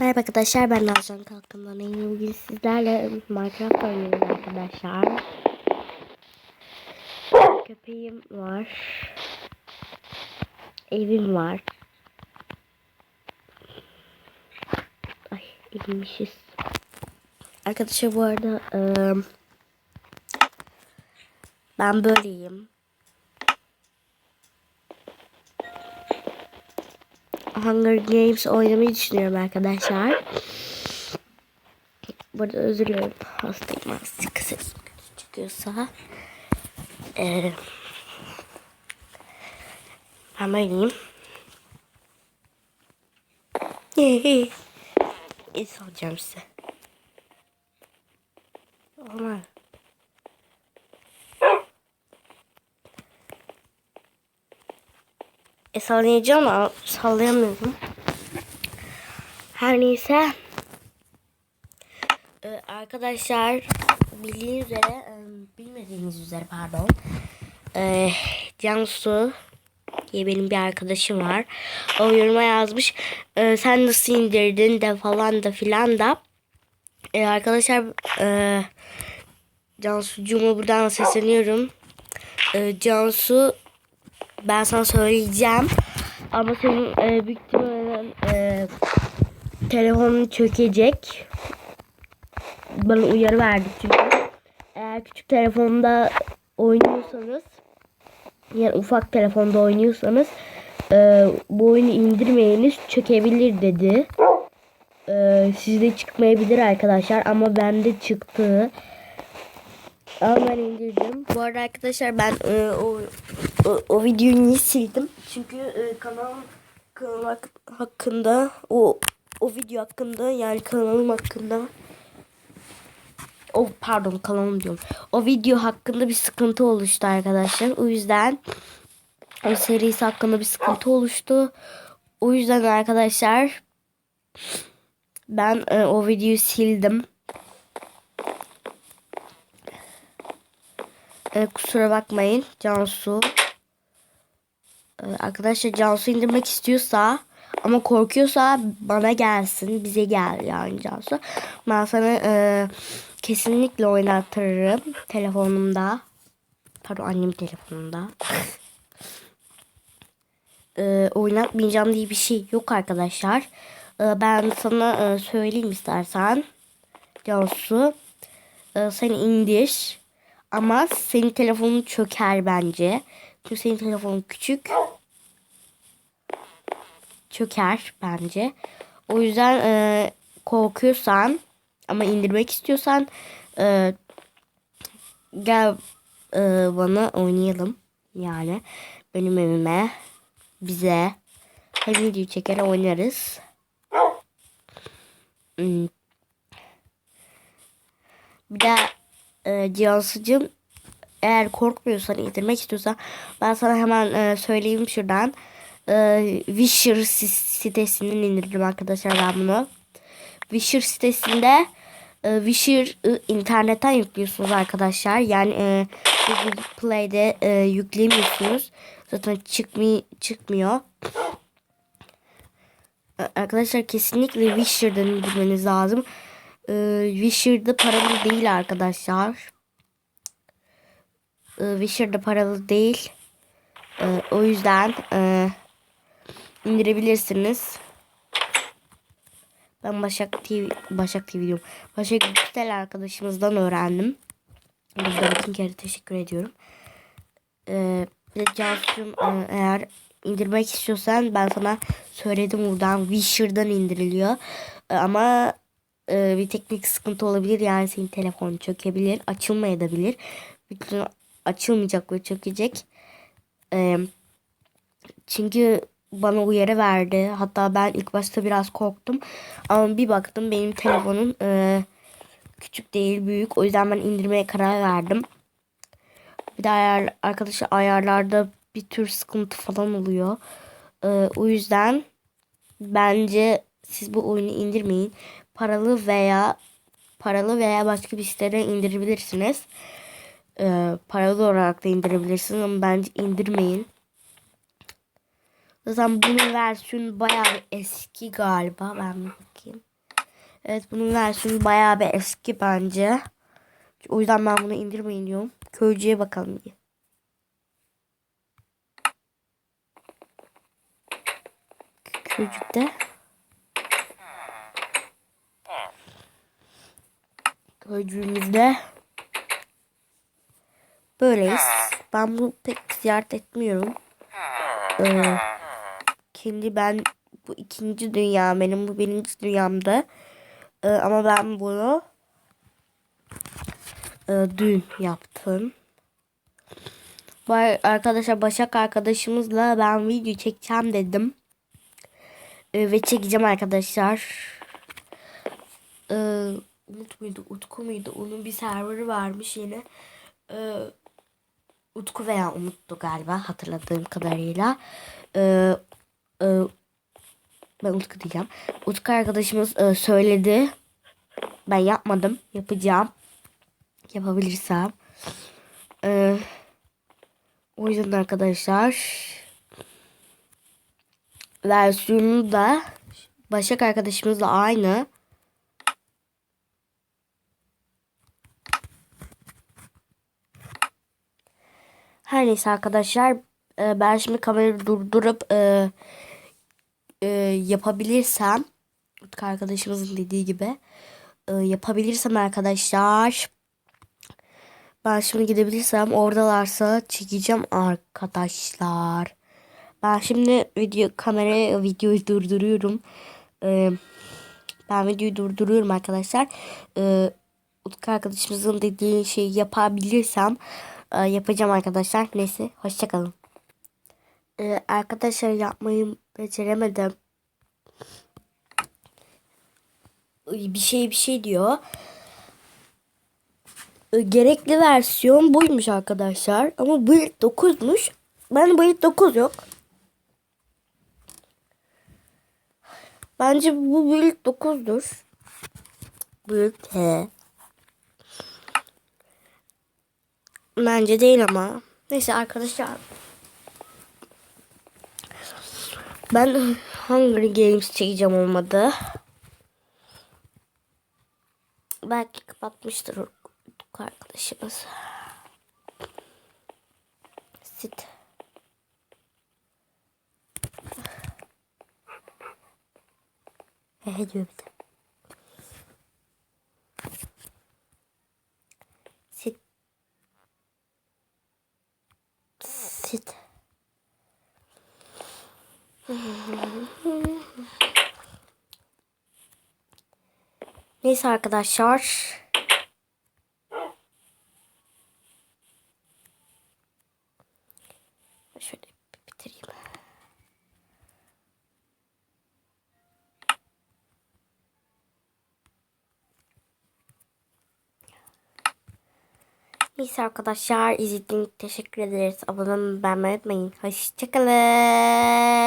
Merhaba arkadaşlar ben Nazcan Kalkın'dan Bugün sizlerle Minecraft oynuyoruz arkadaşlar. Köpeğim var. Evim var. Ay inmişiz. Arkadaşlar bu arada ıı, ben böyleyim. Hunger Games oynamayı düşünüyorum arkadaşlar. Burada özür dilerim. Hastayım azıcık ses çıkıyorsa. Ee, ben böyleyim. İyi soracağım size. Olmaz. E sallayacağım ama sallayamıyorum. Her neyse. Ee, arkadaşlar bildiğiniz üzere e, bilmediğiniz üzere pardon. Ee, Cansu diye benim bir arkadaşım var. O yoruma yazmış. "Ee, sen nasıl indirdin de falan da filan da. Ee, arkadaşlar e, Cansu'cuma buradan sesleniyorum. Ee, Cansu ben sana söyleyeceğim. Ama senin e, büyük ihtimalle e, telefonun çökecek. Bana uyarı verdi çünkü. Eğer küçük telefonda oynuyorsanız yani ufak telefonda oynuyorsanız e, bu oyunu indirmeyiniz çökebilir dedi. E, sizde çıkmayabilir arkadaşlar ama bende çıktı. Ama ben indirdim. Bu arada arkadaşlar ben e, o, o, o videoyu niye sildim? Çünkü e, kanalım kanal hak- hakkında o o video hakkında yani kanalım hakkında o pardon kanalım diyorum. O video hakkında bir sıkıntı oluştu arkadaşlar. O yüzden o serisi hakkında bir sıkıntı oluştu. O yüzden arkadaşlar ben e, o videoyu sildim. E, kusura bakmayın Cansu. E, arkadaşlar Cansu indirmek istiyorsa ama korkuyorsa bana gelsin. Bize gel yani Cansu. Ben sana e, kesinlikle oynatırım telefonumda. Pardon annem telefonunda. e, oynatmayacağım diye bir şey yok arkadaşlar. E, ben sana e, söyleyeyim istersen. Cansu. E, sen indir. Ama senin telefonun çöker bence. Çünkü senin telefonun küçük. Çöker bence. O yüzden e, korkuyorsan ama indirmek istiyorsan e, gel e, bana oynayalım. Yani benim evime bize hem video çeker oynarız. Hmm. Bir de e, Cansu'cum eğer korkmuyorsan indirmek istiyorsan ben sana hemen e, söyleyeyim şuradan. E, Wisher sitesinden indirdim arkadaşlar ben bunu. Wisher sitesinde e, Wisher'ı internetten yüklüyorsunuz arkadaşlar. Yani e, Google Play'de e, yüklemiyorsunuz. Zaten çıkmıyor. çıkmıyor. Arkadaşlar kesinlikle Wisher'dan indirmeniz lazım. E, Wisher'da paralı değil arkadaşlar. E, Wisher'da paralı değil. E, o yüzden e, indirebilirsiniz. Ben Başak TV, Başak TV diyorum. Başak Güzel arkadaşımızdan öğrendim. Buradan bütün kere teşekkür ediyorum. Ee, Cansu'cum e, eğer indirmek istiyorsan ben sana söyledim buradan Wisher'dan indiriliyor. E, ama e, bir teknik sıkıntı olabilir. Yani senin telefon çökebilir. Açılmayabilir. Bütün açılmayacak ve çökecek. E, çünkü bana uyarı verdi. Hatta ben ilk başta biraz korktum. Ama bir baktım benim telefonum e, küçük değil büyük. O yüzden ben indirmeye karar verdim. Bir de ayar, arkadaşlar ayarlarda bir tür sıkıntı falan oluyor. E, o yüzden bence siz bu oyunu indirmeyin. Paralı veya paralı veya başka bir siteden indirebilirsiniz. E, paralı olarak da indirebilirsiniz ama bence indirmeyin. Zaten bunun versiyonu bayağı eski galiba. Ben bakayım. Evet bunun versiyonu bayağı bir eski bence. O yüzden ben bunu indirmeyin diyorum. Köycüye bakalım diye. Köycükte. Köycüğümüzde. Böyleyiz. Ben bunu pek ziyaret etmiyorum. Ee, kendi ben bu ikinci dünya benim bu birinci dünyamda. Ee, ama ben bunu e, dün yaptım. Bu arkadaşlar Başak arkadaşımızla ben video çekeceğim dedim. Ee, ve çekeceğim arkadaşlar. Ee, Umut muydu Utku muydu onun bir serverı varmış yine. Ee, Utku veya Umut'tu galiba hatırladığım kadarıyla. Ee, e, ben Utku diyeceğim. Utku arkadaşımız e, söyledi. Ben yapmadım. Yapacağım. Yapabilirsem. Ee, o yüzden arkadaşlar versiyonu da Başak arkadaşımızla aynı. Her neyse arkadaşlar e, ben şimdi kamerayı durdurup e, e, yapabilirsem Utku arkadaşımızın dediği gibi e, yapabilirsem arkadaşlar ben şimdi gidebilirsem oradalarsa çekeceğim arkadaşlar. Ben şimdi video kamerayı videoyu durduruyorum. E, ben videoyu durduruyorum arkadaşlar. E, Utku arkadaşımızın dediği şeyi yapabilirsem e, yapacağım arkadaşlar. Neyse hoşçakalın. E, arkadaşlar yapmayı beceremedim. Bir şey bir şey diyor. E, gerekli versiyon buymuş arkadaşlar. Ama build 9'muş. Ben build 9 yok. Bence bu build 9'dur. Build he. Bence değil ama. Neyse arkadaşlar. Ben Hunger Games çekeceğim olmadı. Belki kapatmıştır arkadaşımız. Sit. He diyor bir de. Sit. Sit. Neyse arkadaşlar. Şöyle bitireyim. Neyse arkadaşlar izlediğiniz teşekkür ederiz. Abone olmayı unutmayın. Hoşçakalın.